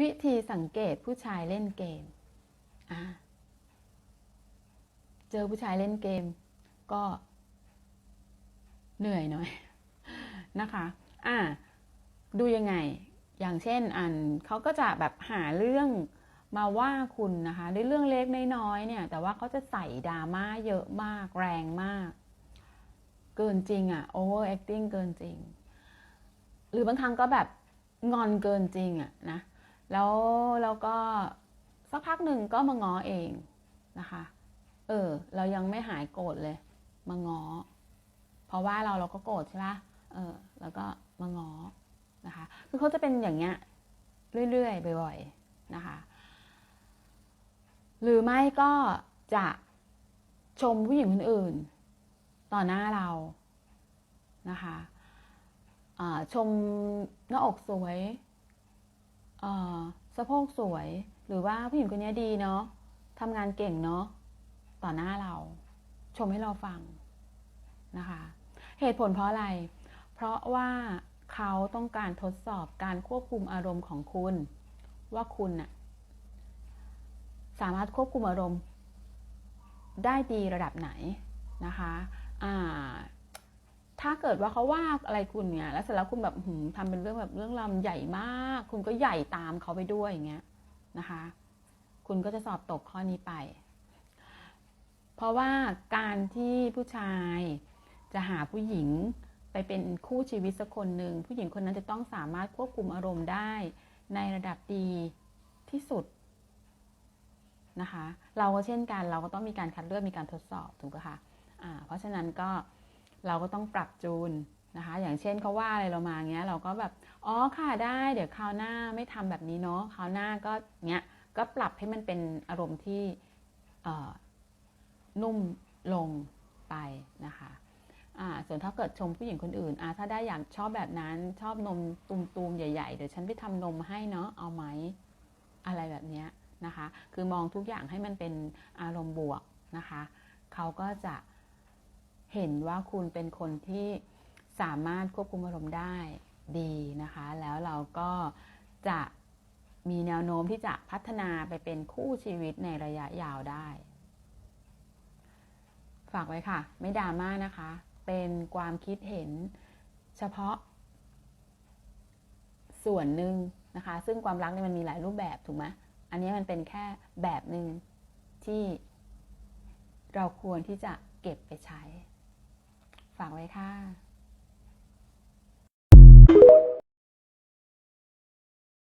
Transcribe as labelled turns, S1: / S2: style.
S1: วิธีสังเกตผู้ชายเล่นเกมอเจอผู้ชายเล่นเกม ก็เหนื่อยหน่อยนะคะ อ่า ดูยังไง อย่างเช่น อันเขาก็จะแบบหาเรื่องมาว่าคุณนะคะด้วยเรื่องเล็กน้อยๆเนี่ย แต่ว่าเขาจะใส่ดราม่าเยอะมากแรงมาก เกินจริงอะ over acting เกินจริง หรือบางครั้งก็แบบงอนเกินจริงอะนะ แล้วแล้วก็สักพักหนึ่งก็มาง้อเองนะคะ เออ เรายังไม่หายโกรธเลย มาง้อ เพราะว่าเราเราก็โกรธใช่ปะเออ แล้วก็มาง้อนะคะ คือเขาจะเป็นอย่างเงี้ยเรื่อยๆบ่อยๆนะคะ หรือไม่ก็จะชมผู้หญิงคนอื่น ต่อหน้าเรานะคะอ่าชมหน้าอกสวย สะโพกสวยหรือว่าผู้หญิงคนนี้ดีเนาะทำงานเก่งเนาะต่อหน้าเรา ชมให้เราฟังนะคะ เหตุผลเพราะอะไร เพราะว่าเขาต้องการทดสอบการควบคุมอารมณ์ของคุณ ว่าคุณน่ะสามารถควบคุมอารมณ์ได้ดีระดับไหนนะคะ อ่า ถ้าเกิดว่าเขาว่าอะไรคุณเนี่ยแล้วเสร็จแล้วคุณแบบหืมทำเป็นเรื่องแบบเรื่องลำใหญ่มาก คุณก็ใหญ่ตามเขาไปด้วยอย่างเงี้ยนะคะ คุณก็จะสอบตกข้อนี้ไป เพราะว่าการที่ผู้ชายจะหาผู้หญิงไปเป็นคู่ชีวิตสักคนหนึ่งผู้หญิงคนนั้นจะต้องสามารถควบคุมอารมณ์ได้ในระดับดีที่สุดนะคะ เราก็เช่นกันเราก็ต้องมีการคัดเลือกมีการทดสอบถูกไหมคะอ่าเพราะฉะนั้นก็ เราก็ต้องปรับจูนนะคะ อย่างเช่นเขาว่าอะไรเรามาเงี้ย เราก็แบบ อ๋อค่ะได้ เดี๋ยวคราวหน้าไม่ทำแบบนี้เนาะ คราวหน้าก็เงี้ย ก็ปรับให้มันเป็นอารมณ์ที่นุ่มลงไปนะคะอ่าส่วนถ้าเกิดชมผู้หญิงคนอื่นอ่าถ้าได้อยากชอบแบบนั้นชอบนมตุมๆใหญ่ ๆ เดี๋ยวฉันไปทำนมให้เนาะเอาไหมอะไรแบบนี้นะคะ คือมองทุกอย่างให้มันเป็นอารมณ์บวกนะคะ เขาก็จะ เห็นว่าคุณเป็นคนที่สามารถควบคุมอารมณ์ได้ดีนะคะ แล้วเราก็จะมีแนวโน้มที่จะพัฒนาไปเป็นคู่ชีวิตในระยะยาวได้ ฝากไว้ค่ะ ไม่ดราม่านะคะ เป็นความคิดเห็นเฉพาะ ส่วนหนึ่งนะคะ ซึ่งความรักเนี่ยมันมีหลายรูปแบบถูกไหมอันนี้มันเป็นแค่แบบหนึ่งที่เราควรที่จะเก็บไปใช้ ฝากไว้ค่ะ